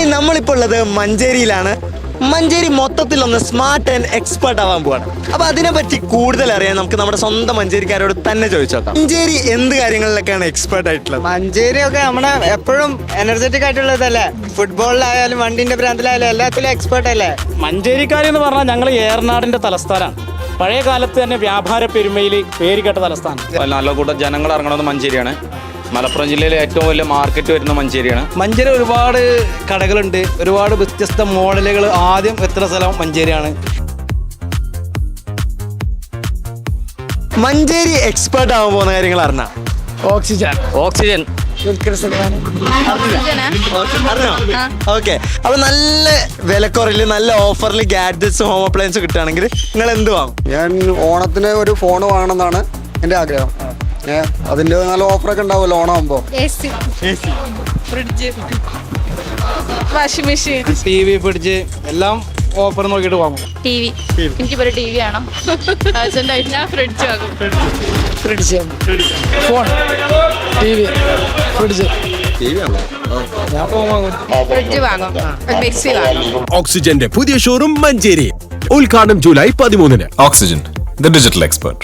Hi നമ്മളിപ്പോൾ ഉള്ളത് മഞ്ചേരിയിലാണ്. മഞ്ചേരി മൊത്തത്തിൽ ഒന്ന് സ്മാർട്ട് ആൻഡ് എക്സ്പേർട്ട് ആവാൻ പോവാണ്. അപ്പൊ അതിനെപ്പറ്റി കൂടുതൽ അറിയാൻ നമുക്ക് നമ്മുടെ സ്വന്തം മഞ്ചേരിക്കാരോട് തന്നെ ചോദിച്ചോക്കാം മഞ്ചേരി എന്ത് കാര്യങ്ങളിലൊക്കെയാണ് എക്സ്പേർട്ട് ആയിട്ടുള്ളത്? മഞ്ചേരി ഒക്കെ നമ്മുടെ എപ്പോഴും എനർജറ്റിക് ആയിട്ടുള്ളതല്ലേ ഫുട്ബോളിലായാലും വണ്ടിന്റെ ഭ്രാന്തിലായാലും എല്ലാത്തിലും എക്സ്പേർട്ട് അല്ലേ? മഞ്ചേരിക്കാരി എന്ന് പറഞ്ഞാൽ ഞങ്ങൾ ഏറനാടിന്റെ തലസ്ഥാനമാണ് പഴയ കാലത്ത് തന്നെ വ്യാപാര പെരുമയിൽ പേരുകെട്ട തലസ്ഥാനം. നല്ല കൂട്ടം ജനങ്ങൾ ഇറങ്ങണമെന്ന് മഞ്ചേരിയാണ്. മലപ്പുറം ജില്ലയിലെ ഏറ്റവും വലിയ മാർക്കറ്റ് വരുന്ന മഞ്ചേരിയാണ്. മഞ്ചേരി ഒരുപാട് കടകളുണ്ട്. ഒരുപാട് വ്യത്യസ്ത മോഡലുകൾ ആദ്യം എത്ര സ്ഥലം മഞ്ചേരിയാണ്. മഞ്ചേരി എക്സ്പേർട്ട് ആവാൻ പോകുന്ന കാര്യങ്ങൾ അറിഞ്ഞ? ഓക്സിജൻ. ഓക്സിജൻ. ഓക്കെ. അപ്പൊ നല്ല വിലക്കുറയിൽ നല്ല ഓഫറിൽ ഗാഡ്ജറ്റ്സ് ഹോം അപ്ലയൻസ് കിട്ടുകയാണെങ്കിൽ നിങ്ങൾ എന്ത് വാങ്ങും? ഞാൻ ഓണത്തിന് ഒരു ഫോൺ വാങ്ങണം എന്നാണ് എന്റെ ആഗ്രഹം. ഏ അതിന്റെ നല്ല ഓഫറൊക്കെ ഉണ്ടാവുമല്ലോ ഓണാകുമ്പോ fridge washing machine T V fridge എല്ലാം ഓഫർ നോക്കിയിട്ട് വാങ്ങും ടി വി എനിക്കിപ്പോ ഒരു ടി വി ആണോ ഞാൻ ഫ്രിഡ്ജ് വാങ്ങും. Fridge phone T V fridge ഓക്സിജന്റെ പുതിയ ഷോറൂം മഞ്ചേരി. ഉദ്ഘാടനം ജൂലൈ പതിമൂന്നിന്. Oxygen the digital expert.